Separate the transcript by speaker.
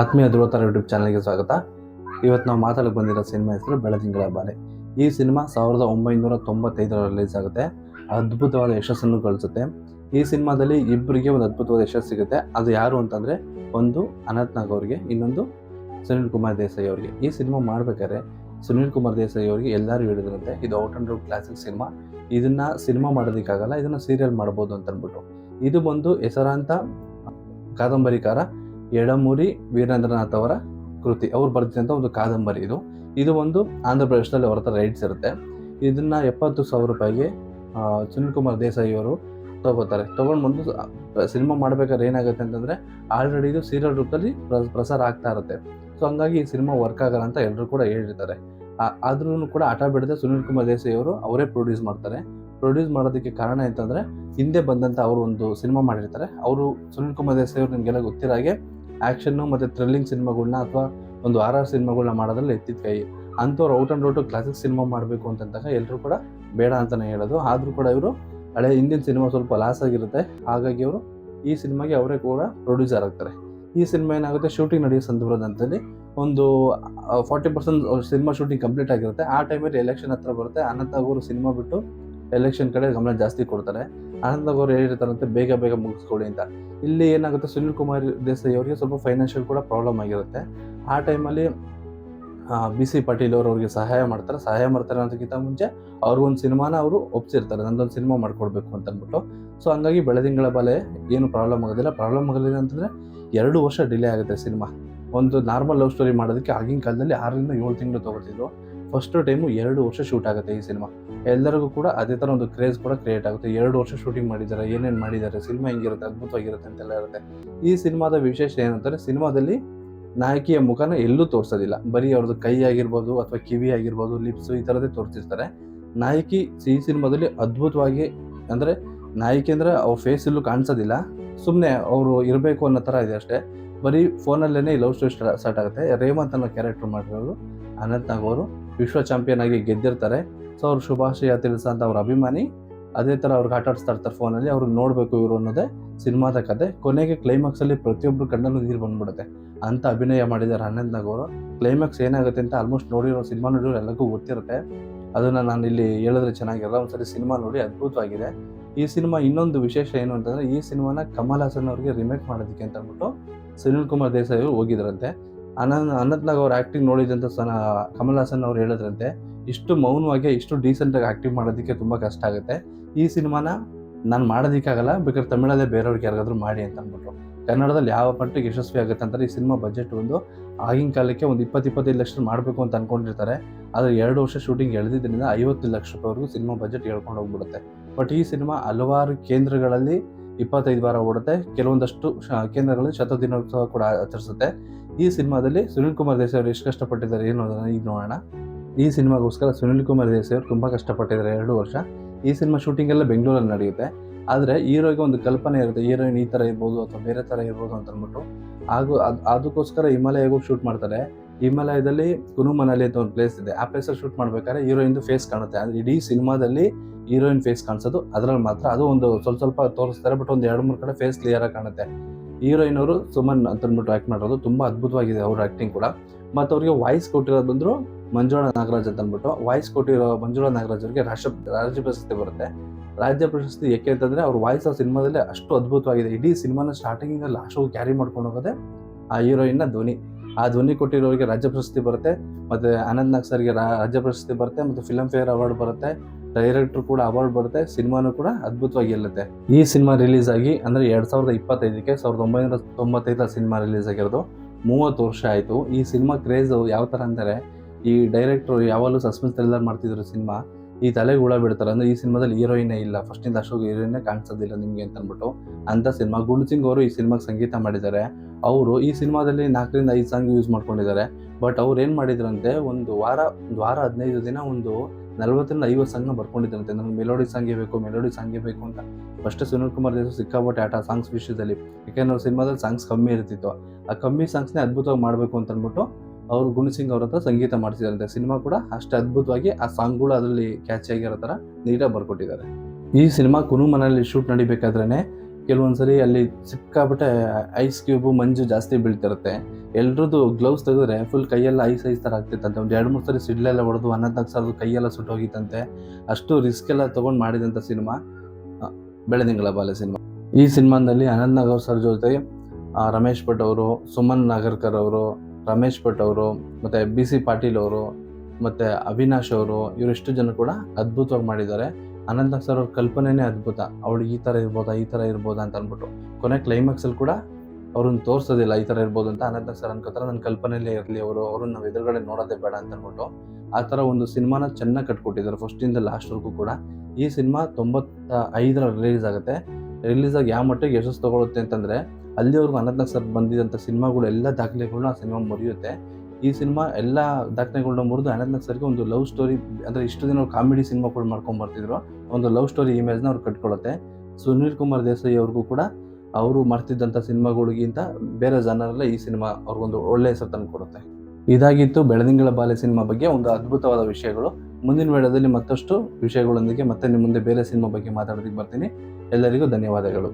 Speaker 1: ಆತ್ಮೀಯ ಧ್ರುವತಾರ ಯೂಟ್ಯೂಬ್ ಚಾನಲ್ಗೆ ಸ್ವಾಗತ. ಇವತ್ತು ನಾವು ಮಾತಾಡಕ್ಕೆ ಬಂದಿರೋ ಸಿನಿಮಾ ಹೆಸರು ಬೆಳದಿಂಗಳ ಬಾಲೆ ಈ ಸಿನಿಮಾ ಸಾವಿರದ ಒಂಬೈನೂರ ತೊಂಬತ್ತೈದರ ರಿಲೀಸ್ ಆಗುತ್ತೆ. ಅದ್ಭುತವಾದ ಯಶಸ್ಸನ್ನು ಗಳಿಸುತ್ತೆ ಈ ಸಿನಿಮಾದಲ್ಲಿ ಇಬ್ಬರಿಗೆ ಒಂದು ಅದ್ಭುತವಾದ ಯಶಸ್ಸು ಸಿಗುತ್ತೆ. ಅದು ಯಾರು ಅಂತಂದರೆ ಒಂದು ಅನಂತ್ನಾಗ್ ನಾಗ್ ಅವ್ರಿಗೆ, ಇನ್ನೊಂದು ಸುನಿಲ್ ಕುಮಾರ್ ದೇಸಾಯಿ ಅವರಿಗೆ. ಈ ಸಿನಿಮಾ ಮಾಡಬೇಕಾದ್ರೆ ಸುನಿಲ್ ಕುಮಾರ್ ದೇಸಾಯಿ ಅವರಿಗೆ ಎಲ್ಲರೂ ಹೇಳಿದ್ರಂತೆ, ಇದು out and out classic cinema. ಇದನ್ನು ಸಿನಿಮಾ ಮಾಡೋದಕ್ಕಾಗಲ್ಲ, ಇದನ್ನು ಸೀರಿಯಲ್ ಮಾಡ್ಬೋದು ಅಂತ ಅಂದ್ಬಿಟ್ಟು ಇದು ಬಂದು ಹೆಸರಾಂತ ಕಾದಂಬರಿಕಾರ ಎಡಮೂರಿ ವೀರೇಂದ್ರನಾಥ್ ಅವರ ಕೃತಿ. ಅವ್ರು ಬರೆದಿದ್ದಂಥ ಒಂದು ಕಾದಂಬರಿ ಇದು. ಇದು ಒಂದು ಆಂಧ್ರ ಪ್ರದೇಶದಲ್ಲಿ ಅವರ ಹತ್ರ ರೈಟ್ಸ್ ಇರುತ್ತೆ. ಇದನ್ನ ಎಪ್ಪತ್ತು ಸಾವಿರ ರೂಪಾಯಿಗೆ ಸುನಿಲ್ ಕುಮಾರ್ ದೇಸಾಯಿ ಅವರು ತಗೋತಾರೆ. ತಗೊಂಡು ಬಂದು ಸಿನಿಮಾ ಮಾಡ್ಬೇಕಾದ್ರೆ ಏನಾಗುತ್ತೆ ಅಂತಂದ್ರೆ ಆಲ್ರೆಡಿ ಇದು ಸೀರಿಯಲ್ ರೂಪದಲ್ಲಿ ಪ್ರ- ಪ್ರಸಾರ ಆಗ್ತಾ ಇರುತ್ತೆ. ಸೊ ಹಂಗಾಗಿ ಈ ಸಿನಿಮಾ ವರ್ಕ್ ಆಗಲ್ಲ ಅಂತ ಎಲ್ಲರೂ ಕೂಡ ಹೇಳಿರ್ತಾರೆ ಆದ್ರೂ ಕೂಡ ಹಠ ಬಿಡದೆ ಸುನಿಲ್ ಕುಮಾರ್ ದೇಸಾಯಿ ಅವರು ಅವರೇ ಪ್ರೊಡ್ಯೂಸ್ ಮಾಡ್ತಾರೆ. ಪ್ರೊಡ್ಯೂಸ್ ಮಾಡೋದಕ್ಕೆ ಕಾರಣ ಅಂತಂದರೆ ಹಿಂದೆ ಬಂದಂತ ಅವರು ಒಂದು ಸಿನಿಮಾ ಮಾಡಿರ್ತಾರೆ. ಅವರು ಸುನಿಲ್ ಕುಮಾರ್ ದೇಸಾಯಿ ಅವರು ನಿಮಗೆಲ್ಲ ಗೊತ್ತಿರೋ ಹಾಗೆ ಆ್ಯಕ್ಷನ್ನು ಮತ್ತು ಥ್ರಿಲ್ಲಿಂಗ್ ಸಿನಿಮಾಗಳನ್ನ ಅಥವಾ ಒಂದು ಆರ್ ಆರ್ ಸಿನಿಮಾಗಳನ್ನ ಮಾಡೋದ್ರಲ್ಲಿ ಎತ್ತಿದ ಕೈ. ಅಂಥವ್ರು out and out classic cinema ಮಾಡಬೇಕು ಅಂತಂದಾಗ ಎಲ್ಲರೂ ಕೂಡ ಬೇಡ ಅಂತಲೇ ಹೇಳೋದು. ಆದರೂ ಕೂಡ ಇವರು ಹಳೆ ಹಿಂದಿನ ಸಿನಿಮಾ ಸ್ವಲ್ಪ ಲಾಸ್ ಆಗಿರುತ್ತೆ. ಹಾಗಾಗಿ ಅವರು ಈ ಸಿನಿಮಾಗೆ ಅವರೇ ಕೂಡ ಪ್ರೊಡ್ಯೂಸರ್ ಆಗ್ತಾರೆ. ಈ ಸಿನಿಮಾ ಏನಾಗುತ್ತೆ? ಶೂಟಿಂಗ್ ನಡೆಯೋ ಸಂದರ್ಭದಲ್ಲಿ ಒಂದು forty percent cinema shooting complete ಆಗಿರುತ್ತೆ. ಆ ಟೈಮಲ್ಲಿ ಎಲೆಕ್ಷನ್ ಹತ್ರ ಬರುತ್ತೆ. ಅನಂತ ಅವರು ಸಿನಿಮಾ ಬಿಟ್ಟು ಎಲೆಕ್ಷನ್ ಕಡೆ ಗಮನ ಜಾಸ್ತಿ ಕೊಡ್ತಾರೆ. ಅನಂತ್ ಅವರು ಹೇಳಿರ್ತಾರಂತೆ, ಬೇಗ ಬೇಗ ಮುಗಿಸ್ಕೊಡಿ ಅಂತ. ಇಲ್ಲಿ ಏನಾಗುತ್ತೆ, ಸುನಿಲ್ ಕುಮಾರ್ ದೇಸಾಯಿ ಅವರಿಗೆ ಸ್ವಲ್ಪ ಫೈನಾನ್ಷಿಯಲ್ ಕೂಡ ಪ್ರಾಬ್ಲಮ್ ಆಗಿರುತ್ತೆ. ಆ ಟೈಮಲ್ಲಿ ಬಿ ಸಿ ಪಾಟೀಲ್ ಅವರು ಅವ್ರಿಗೆ ಸಹಾಯ ಮಾಡ್ತಾರೆ. ಸಹಾಯ ಮಾಡ್ತಾರೆ ಅನ್ನೋದಕ್ಕಿಂತ ಮುಂಚೆ ಅವ್ರಿಗೊಂದು ಸಿನಿಮಾನ ಅವರು ಒಪ್ಸಿರ್ತಾರೆ. ನಂದೊಂದು ಸಿನಿಮಾ ಮಾಡ್ಕೊಡ್ಬೇಕು ಅಂತ ಅಂದ್ಬಿಟ್ಟು ಸೊ ಹಂಗಾಗಿ ಬೆಳದಿಂಗಳ ಬಲೆ ಏನು ಪ್ರಾಬ್ಲಮ್ ಆಗೋದಿಲ್ಲ. ಪ್ರಾಬ್ಲಮ್ ಆಗೋದಿಲ್ಲ ಅಂತಂದರೆ ಎರಡು ವರ್ಷ ಡಿಲೇ ಆಗುತ್ತೆ ಸಿನಿಮಾ. ಒಂದು ನಾರ್ಮಲ್ ಲವ್ ಸ್ಟೋರಿ ಮಾಡೋದಕ್ಕೆ ಆಗಿನ ಕಾಲದಲ್ಲಿ ಆರರಿಂದ ಏಳು ತಿಂಗಳು ತೊಗೊತಿದ್ರು ಫಸ್ಟ್ ಟೈಮು ಎರಡು ವರ್ಷ ಶೂಟ್ ಆಗುತ್ತೆ ಈ ಸಿನಿಮಾ ಎಲ್ಲರಿಗೂ ಕೂಡ ಅದೇ ಥರ ಒಂದು ಕ್ರೇಜ್ ಕೂಡ ಕ್ರಿಯೇಟ್ ಆಗುತ್ತೆ. ಎರಡು ವರ್ಷ ಶೂಟಿಂಗ್ ಮಾಡಿದ್ದಾರೆ, ಏನೇನು ಮಾಡಿದ್ದಾರೆ ಸಿನಿಮಾ ಹೆಂಗಿರುತ್ತೆ, ಅದ್ಭುತವಾಗಿರುತ್ತೆ ಅಂತೆಲ್ಲ ಇರುತ್ತೆ. ಈ ಸಿನಿಮಾದ ವಿಶೇಷ ಏನಂತಾರೆ ಸಿನಿಮಾದಲ್ಲಿ ನಾಯಕಿಯ ಮುಖನ ಎಲ್ಲೂ ತೋರಿಸೋದಿಲ್ಲ. ಬರೀ ಅವ್ರದ್ದು ಕೈ ಆಗಿರ್ಬೋದು ಅಥವಾ ಕಿವಿ ಆಗಿರ್ಬೋದು ಲಿಪ್ಸ್ ಈ ಥರದೇ ತೋರಿಸಿರ್ತಾರೆ. ನಾಯಕಿ ಈ ಸಿನಿಮಾದಲ್ಲಿ ಅದ್ಭುತವಾಗಿ ಅಂದರೆ ನಾಯಕಿ ಅಂದರೆ ಅವ್ರ ಫೇಸ್ ಕಾಣಿಸೋದಿಲ್ಲ. ಸುಮ್ಮನೆ ಅವರು ಇರಬೇಕು ಅನ್ನೋ ಥರ ಇದೆ ಅಷ್ಟೇ. ಬರೀ ಫೋನಲ್ಲೇ ಲವ್ ಸ್ಟೋರಿ ಸ್ಟಾರ್ಟ್ ಆಗುತ್ತೆ. ರೇಮಂತ್ ಅನ್ನೋ ಕ್ಯಾರೆಕ್ಟರ್ ಮಾಡಿರೋರು ಅನಂತ್ ನಾಗ್ ಅವರು. ವಿಶ್ವ ಚಾಂಪಿಯನ್ ಆಗಿ ಗೆದ್ದಿರ್ತಾರೆ. ಸೊ ಅವ್ರು ಶುಭಾಶಯ ತಿಳಿಸ ಅಂತ ಅವ್ರ ಅಭಿಮಾನಿ. ಅದೇ ಥರ ಅವ್ರಿಗೆ ಆಟ ಆಡಿಸ್ತಾ ಇರ್ತಾರೆ ಫೋನಲ್ಲಿ. ಅವ್ರಿಗೆ ನೋಡಬೇಕು ಇವರು ಅನ್ನೋದೇ ಸಿನಿಮಾದ ಕತೆ. ಕೊನೆಗೆ ಕ್ಲೈಮ್ಯಾಕ್ಸಲ್ಲಿ ಪ್ರತಿಯೊಬ್ಬರು ಕಣ್ಣಲ್ಲೂ ನೀರು ಬಂದ್ಬಿಡುತ್ತೆ. ಅಂತ ಅಭಿನಯ ಮಾಡಿದ್ದಾರೆ ಅನಂತ್ ನಾಗ್ ಅವರು. ಕ್ಲೈಮ್ಯಾಕ್ಸ್ ಏನಾಗುತ್ತೆ ಅಂತ ಆಲ್ಮೋಸ್ಟ್ ನೋಡಿರೋ ಸಿನಿಮಾ ನೋಡಿರೋ ಎಲ್ಲರಿಗೂ ಗೊತ್ತಿರುತ್ತೆ. ಅದನ್ನು ನಾನು ಇಲ್ಲಿ ಹೇಳಿದ್ರೆ ಚೆನ್ನಾಗಿರಲ್ಲ. ಒಂದ್ಸರಿ ಸಿನಿಮಾ ನೋಡಿ ಅದ್ಭುತವಾಗಿದೆ. ಈ ಸಿನಿಮಾ ಇನ್ನೊಂದು ವಿಶೇಷ ಏನು ಅಂತಂದರೆ ಈ ಸಿನಿಮಾನ ಕಮಲ್ ಹಾಸನ್ ಅವರಿಗೆ ರಿಮೇಕ್ ಮಾಡೋದಕ್ಕೆ ಅಂತ ಅಂದ್ಬಿಟ್ಟು ಸುನಿಲ್ ಕುಮಾರ್ ದೇಸಾಯಿ ಅವರು ಹೋಗಿದ್ರಂತೆ. ಅನಂತ್ ಅನಂತ್ನಾಗ್ ಅವ್ರ ಆ್ಯಕ್ಟಿಂಗ್ ನೋಡಿದಂಥ ಸನ ಕಮಲ್ ಹಾಸನ್ ಅವ್ರು ಹೇಳಿದ್ರಂತೆ, ಇಷ್ಟು ಮೌನವಾಗಿ, ಇಷ್ಟು ಡೀಸೆಂಟಾಗಿ ಆ್ಯಕ್ಟಿಂಗ್ ಮಾಡೋದಕ್ಕೆ ತುಂಬ ಕಷ್ಟ ಆಗುತ್ತೆ. ಈ ಸಿನಿಮಾನ ನಾನು ಮಾಡೋದಕ್ಕಾಗಲ್ಲ, ಬೇಕಾದ್ರೆ ತಮಿಳಲ್ಲೇ ಬೇರೆಯವ್ರಿಗೆ ಯಾರಿಗಾದ್ರೂ ಮಾಡಿ ಅಂತ ಅಂದ್ಬಿಟ್ರು. ಕನ್ನಡದಲ್ಲಿ ಯಾವ ಮಟ್ಟಿಗೆ ಯಶಸ್ವಿ ಆಗುತ್ತೆ ಅಂತಾರೆ ಈ ಸಿನಿಮಾ ಬಜೆಟ್ ಒಂದು ಆಗಿನ ಕಾಲಕ್ಕೆ ಒಂದು ಇಪ್ಪತ್ತು ಇಪ್ಪತ್ತೈದು ಲಕ್ಷ ಮಾಡಬೇಕು ಅಂತ ಅನ್ಕೊಂಡಿರ್ತಾರೆ. ಆದರೆ ಎರಡು ವರ್ಷ ಶೂಟಿಂಗ್ ಎಳೆದಿದ್ದರಿಂದ ಐವತ್ತು ಲಕ್ಷ ರೂಪಾಯಿವರೆಗೂ ಸಿನಿಮಾ ಬಜೆಟ್ ಹೇಳ್ಕೊಂಡು ಹೋಗ್ಬಿಡುತ್ತೆ. ಬಟ್ ಈ ಸಿನಿಮಾ ಹಲವಾರು ಕೇಂದ್ರಗಳಲ್ಲಿ ಇಪ್ಪತ್ತೈದು ವಾರ ಓಡುತ್ತೆ. ಕೆಲವೊಂದಷ್ಟು ಕೇಂದ್ರಗಳಲ್ಲಿ ಶತದಿನೋತ್ಸವ ಕೂಡ ಆಚರಿಸುತ್ತೆ. ಈ ಸಿನಿಮಾದಲ್ಲಿ ಸುನಿಲ್ ಕುಮಾರ್ ದೇಸಾಯಿ ಅವರು ಎಷ್ಟು ಕಷ್ಟಪಟ್ಟಿದ್ದಾರೆ ಏನು ಅದನ್ನು ಈಗ ನೋಡೋಣ. ಈ ಸಿನಿಮಾಗೋಸ್ಕರ ಸುನಿಲ್ ಕುಮಾರ್ ದೇಸಾಯಿ ಅವರು ತುಂಬ ಕಷ್ಟಪಟ್ಟಿದ್ದಾರೆ ಎರಡು ವರ್ಷ. ಈ ಸಿನಿಮಾ ಶೂಟಿಂಗ್ ಎಲ್ಲ ಬೆಂಗಳೂರಲ್ಲಿ ನಡೆಯುತ್ತೆ. ಆದರೆ ಹೀರೋಗೆ ಒಂದು ಕಲ್ಪನೆ ಇರುತ್ತೆ, ಹೀರೋಯಿನ್ ಈ ಥರ ಇರ್ಬೋದು ಅಥವಾ ಬೇರೆ ಥರ ಇರ್ಬೋದು ಅಂತ ಅಂದ್ಬಿಟ್ಟು. ಹಾಗೂ ಅದು, ಅದಕ್ಕೋಸ್ಕರ ಹಿಮಾಲಯಗೂ ಶೂಟ್ ಮಾಡ್ತಾರೆ. ಹಿಮಾಲಯದಲ್ಲಿ ಕುನು ಅಂತ ಒಂದು ಪ್ಲೇಸ್ ಇದೆ. ಆ ಪ್ಲೇಸಲ್ಲಿ ಶೂಟ್ ಮಾಡಬೇಕಾದ್ರೆ ಹೀರೋಯಿನ್ದು ಫೇಸ್ ಕಾಣುತ್ತೆ. ಆದರೆ ಇಡೀ ಸಿನಿಮಾದಲ್ಲಿ ಹೀರೋಯಿನ್ ಫೇಸ್ ಕಾಣಿಸೋದು ಅದರಲ್ಲಿ ಮಾತ್ರ. ಅದು ಒಂದು ಸ್ವಲ್ಪ ಸ್ವಲ್ಪ ತೋರಿಸ್ತಾರೆ ಬಟ್ ಒಂದು ಎರಡು ಮೂರು ಕಡೆ ಫೇಸ್ ಕ್ಲಿಯರಾಗಿ ಕಾಣುತ್ತೆ. ಹೀರೋಯಿನ್ ಅವರು ಸುಮನ್ ಅಂತ ಅಂದ್ಬಿಟ್ಟು ಆ್ಯಕ್ಟ್ ಮಾಡಿರೋದು. ತುಂಬ ಅದ್ಭುತವಾಗಿದೆ ಅವ್ರ ಆ್ಯಕ್ಟಿಂಗ್ ಕೂಡ. ಮತ್ತು ಅವರಿಗೆ ವಾಯ್ಸ್ ಕೊಟ್ಟಿರೋದು ಬಂದರು ಮಂಜುಳ ನಾಗರಾಜ್ ಅಂತ ಅಂದ್ಬಿಟ್ಟು. ವಾಯ್ಸ್ ಕೊಟ್ಟಿರೋ ಮಂಜುಳ ನಾಗರಾಜ್ ಅವರಿಗೆ ರಾಷ್ಟ್ರ, ರಾಜ್ಯ ಪ್ರಶಸ್ತಿ ಬರುತ್ತೆ. ರಾಜ್ಯ ಪ್ರಶಸ್ತಿ ಏಕೆ ಅಂತಂದರೆ ಅವ್ರ ವಾಯ್ಸ್ ಆ ಸಿನಿಮಾದಲ್ಲಿ ಅಷ್ಟು ಅದ್ಭುತವಾಗಿದೆ. ಇಡೀ ಸಿನಿಮಾನ ಸ್ಟಾರ್ಟಿಂಗಿಂದ ಹೋಗಿ ಕ್ಯಾರಿ ಮಾಡ್ಕೊಂಡು ಹೋಗೋದೆ ಆ ಹೀರೋಯಿನ್ನ ಧ್ವನಿ ಆ ಧ್ವನಿ ಕೊಟ್ಟಿರೋರಿಗೆ ರಾಜ್ಯ ಪ್ರಶಸ್ತಿ ಬರುತ್ತೆ. ಮತ್ತು ಆನಂದ್ ನಾಗ್ ಸರ್ಗೆ ರಾಜ್ಯ ಪ್ರಶಸ್ತಿ ಬರುತ್ತೆ. ಮತ್ತು ಫಿಲಮ್ ಫೇರ್ ಅವಾರ್ಡ್ ಬರುತ್ತೆ. ಡೈರೆಕ್ಟರ್ ಕೂಡ ಅವಾರ್ಡ್ ಬರುತ್ತೆ, ಸಿನಿಮಾನು ಕೂಡ ಅದ್ಭುತವಾಗಿ ಗೆಲ್ಲುತ್ತೆ ಈ ಸಿನಿಮಾ ರಿಲೀಸ್ ಆಗಿ, ಅಂದರೆ ಎರಡು ಸಾವಿರದ ಇಪ್ಪತ್ತೈದಕ್ಕೆ ಸಾವಿರದ ಒಂಬೈನೂರ ತೊಂಬತ್ತೈದರ ಸಿನಿಮಾ ರಿಲೀಸ್ ಆಗಿರೋದು, ಮೂವತ್ತು ವರ್ಷ ಆಯಿತು. ಈ ಸಿನಿಮಾ ಕ್ರೇಜ್ ಯಾವ ಥರ ಅಂದರೆ, ಈ ಡೈರೆಕ್ಟ್ರು ಯಾವಾಗಲೂ ಸಸ್ಪೆನ್ಸ್ ಥ್ರಿಲ್ಲರ್ ಮಾಡ್ತಿದ್ರು ಸಿನಿಮಾ, ಈ ತಲೆಗೆ ಹುಳ ಬಿಡ್ತಾರೆ. ಅಂದರೆ ಈ ಸಿನಿಮಾದಲ್ಲಿ ಹೀರೋಯಿನೇ ಇಲ್ಲ ಫಸ್ಟಿಂದ ಅಷ್ಟೊಂದು ಹೀರೋಯಿನೇ ಕಾಣಿಸೋದಿಲ್ಲ ನಿಮಗೆ ಅಂತ ಅಂದ್ಬಿಟ್ಟು ಅಂತ ಸಿನಿಮಾ, ಗುಂಡ್ ಸಿಂಗ್ ಅವರು ಈ ಸಿನಿಮಾಗೆ ಸಂಗೀತ ಮಾಡಿದ್ದಾರೆ. ಅವರು ಈ ಸಿನಿಮಾದಲ್ಲಿ ನಾಲ್ಕರಿಂದ ಐದು ಸಾಂಗ್ ಯೂಸ್ ಮಾಡ್ಕೊಂಡಿದ್ದಾರೆ. ಬಟ್ ಅವ್ರು ಏನು ಮಾಡಿದ್ರಂತೆ, ಒಂದು ವಾರ ಒಂದು ವಾರ ಹದಿನೈದು ದಿನ ಒಂದು ನಲ್ವತ್ತರಿಂದ ಐವತ್ತು ಸಾಂಗ್ನ ಬರ್ಕೊಂಡಿದ್ದಂತೆ ನನಗೆ ಮೆಲೋಡಿ ಸಾಂಗೇ ಬೇಕು ಮೆಲೋಡಿ ಸಾಂಗೇ ಬೇಕು ಅಂತ. ಫಸ್ಟ್ ಸುನಿಲ್ ಕುಮಾರ್ ದೇವ್ ಸಿಕ್ಕಾಪಟ್ಟೆ ಆಟ ಸಾಂಗ್ಸ್ ವಿಷಯದಲ್ಲಿ. ಯಾಕೆಂದ್ರೆ ಅವ್ರ ಸಿನಿಮಾದಲ್ಲಿ ಸಾಂಗ್ಸ್ ಕಮ್ಮಿ ಇರ್ತಿತ್ತು. ಆ ಕಮ್ಮಿ ಸಾಂಗ್ಸ್ನೇ ಅದ್ಭುತವಾಗಿ ಮಾಡಬೇಕು ಅಂತ ಅಂದ್ಬಿಟ್ಟು ಅವರು ಗುಣಸಿಂಗ್ ಅವ್ರ ಹತ್ರ ಸಂಗೀತ ಮಾಡಿಸಿದಾರಂತೆ ಸಿನಿಮಾ ಕೂಡ ಅಷ್ಟು ಅದ್ಭುತವಾಗಿ ಆ ಸಾಂಗ್ಗಳು ಅದರಲ್ಲಿ ಕ್ಯಾಚ್ ಆಗಿರೋ ಥರ ನೀಟಾಗಿ ಬರ್ಕೊಟ್ಟಿದ್ದಾರೆ. ಈ ಸಿನಿಮಾ ಕುನು ಮನೆಯಲ್ಲಿ ಶೂಟ್ ನಡಿಬೇಕಾದ್ರೇ ಕೆಲವೊಂದ್ಸರಿ ಅಲ್ಲಿ ಸಿಕ್ಕಾಬಿಟ್ಟೆ ಐಸ್ ಕ್ಯೂಬು ಮಂಜು ಜಾಸ್ತಿ ಬೀಳ್ತಿರುತ್ತೆ. ಎಲ್ರದ್ದು ಗ್ಲೌಸ್ ತೆಗೆದ್ರೆ ಫುಲ್ ಕೈಯೆಲ್ಲ ಐಸ್ ಐಸ್ ಥರ ಆಗ್ತಿತ್ತಂತೆ. ಒಂದು ಎರಡು ಮೂರು ಸರಿ ಸಿಡ್ಲೆಲ್ಲ ಹೊಡೆದು ಅನ್ನದಾಗ ಸರ್ದು ಕೈಯೆಲ್ಲ ಸುಟ್ಟೋಗಿತ್ತಂತೆ ಅಷ್ಟು ರಿಸ್ಕ್ ಎಲ್ಲ ತೊಗೊಂಡು ಮಾಡಿದಂಥ ಸಿನಿಮಾ ಬೆಳೆದಿಂಗಳ ಬಾಲೆ ಸಿನಿಮಾ ಈ ಸಿನಿಮಾದಲ್ಲಿ ಅನಂತ್ ನಾಗ್ ಸರ್ ಜೊತೆ ರಮೇಶ್ ಭಟ್ ಅವರು, ಸುಮನ್ ನಾಗರ್ಕರ್ ಅವರು, ರಮೇಶ್ ಭಟ್ ಅವರು, ಮತ್ತು ಬಿ ಸಿ ಪಾಟೀಲ್ ಅವರು, ಮತ್ತು ಅವಿನಾಶ್ ಅವರು ಇವರೆಷ್ಟು ಜನ ಕೂಡ ಅದ್ಭುತವಾಗಿ ಮಾಡಿದ್ದಾರೆ. ಅನಂತ ಸರ್ ಅವ್ರ ಕಲ್ಪನೆನೇ ಅದ್ಭುತ. ಅವಳು ಈ ಥರ ಇರ್ಬೋದಾ, ಈ ಥರ ಇರ್ಬೋದಾ ಅಂತ ಅಂದ್ಬಿಟ್ಟು. ಕೊನೆ ಕ್ಲೈಮ್ಯಾಕ್ಸಲ್ಲಿ ಕೂಡ ಅವ್ರನ್ನ ತೋರಿಸೋದಿಲ್ಲ ಈ ಥರ ಇರ್ಬೋದು ಅಂತ ಅನಂತ ಸರ್ ಅನ್ಕೋತಾರೆ. ನನ್ನ ಕಲ್ಪನೆಯಲ್ಲೇ ಇರಲಿ ಅವರು, ಅವ್ರನ್ನ ನಾವು ಎದುರುಗಡೆ ನೋಡೋದೇ ಬೇಡ ಅಂತ ಅಂದ್ಬಿಟ್ಟು ಆ ಥರ ಒಂದು ಸಿನಿಮಾನ ಚೆನ್ನಾಗಿ ಕಟ್ಕೊಟ್ಟಿದ್ದಾರೆ ಫಸ್ಟಿಂದ ಲಾಸ್ಟ್ವರೆಗೂ ಕೂಡ. ಈ ಸಿನಿಮಾ ತೊಂಬತ್ತ ಐದರ ರಿಲೀಸ್ ಆಗುತ್ತೆ. ರಿಲೀಸ್ ಆಗಿ ಯಾವ ಮಟ್ಟಿಗೆ ಯಶಸ್ಸು ತೊಗೊಳುತ್ತೆ ಅಂತಂದರೆ, ಅಲ್ಲಿವರೆಗೂ ಅನಂತ ಸರ್ ಬಂದಿದ್ದಂಥ ಸಿನಿಮಾಗಳು ಎಲ್ಲ ದಾಖಲೆಗಳನ್ನ ಆ ಸಿನಿಮಾ ಮುರಿಯುತ್ತೆ. ಈ ಸಿನಿಮಾ ಎಲ್ಲ ದಾಖಲೆಗಳನ್ನ ಮುರಿದು ಅನಂತನಾಗ್ ಸರ್ಗೆ ಒಂದು ಲವ್ ಸ್ಟೋರಿ, ಅಂದರೆ ಇಷ್ಟು ದಿನ ಕಾಮಿಡಿ ಸಿನಿಮಾಗಳು ಮಾಡ್ಕೊಂಡು ಬರ್ತಿದ್ರು. ಒಂದು ಲವ್ ಸ್ಟೋರಿ ಇಮೇಜ್ನ ಅವ್ರು ಕಟ್ಕೊಳ್ಳುತ್ತೆ ಸುನೀಲ್ ಕುಮಾರ್ ದೇಸಾಯಿ ಅವ್ರಿಗೂ ಕೂಡ ಅವರು ಮಾಡ್ತಿದ್ದಂಥ ಸಿನಿಮಾಗಳಿಗಿಂತ ಬೇರೆ ಜನರಲ್ಲೇ ಈ ಸಿನಿಮಾ ಅವ್ರಿಗೊಂದು ಒಳ್ಳೆ ಹೆಸರು ತಂದು ಕೊಡುತ್ತೆ. ಇದಾಗಿತ್ತು ಬೆಳದಿಂಗಳ ಬಾಲೆ ಸಿನಿಮಾ ಬಗ್ಗೆ ಒಂದು ಅದ್ಭುತವಾದ ವಿಷಯಗಳು. ಮುಂದಿನ ವೇಳೆಯಲ್ಲಿ ಮತ್ತಷ್ಟು ವಿಷಯಗಳೊಂದಿಗೆ ಮತ್ತೆ ನಿಮ್ಮ ಮುಂದೆ ಬೇರೆ ಸಿನಿಮಾ ಬಗ್ಗೆ ಮಾತಾಡೋದಕ್ಕೆ ಬರ್ತೀನಿ. ಎಲ್ಲರಿಗೂ ಧನ್ಯವಾದಗಳು.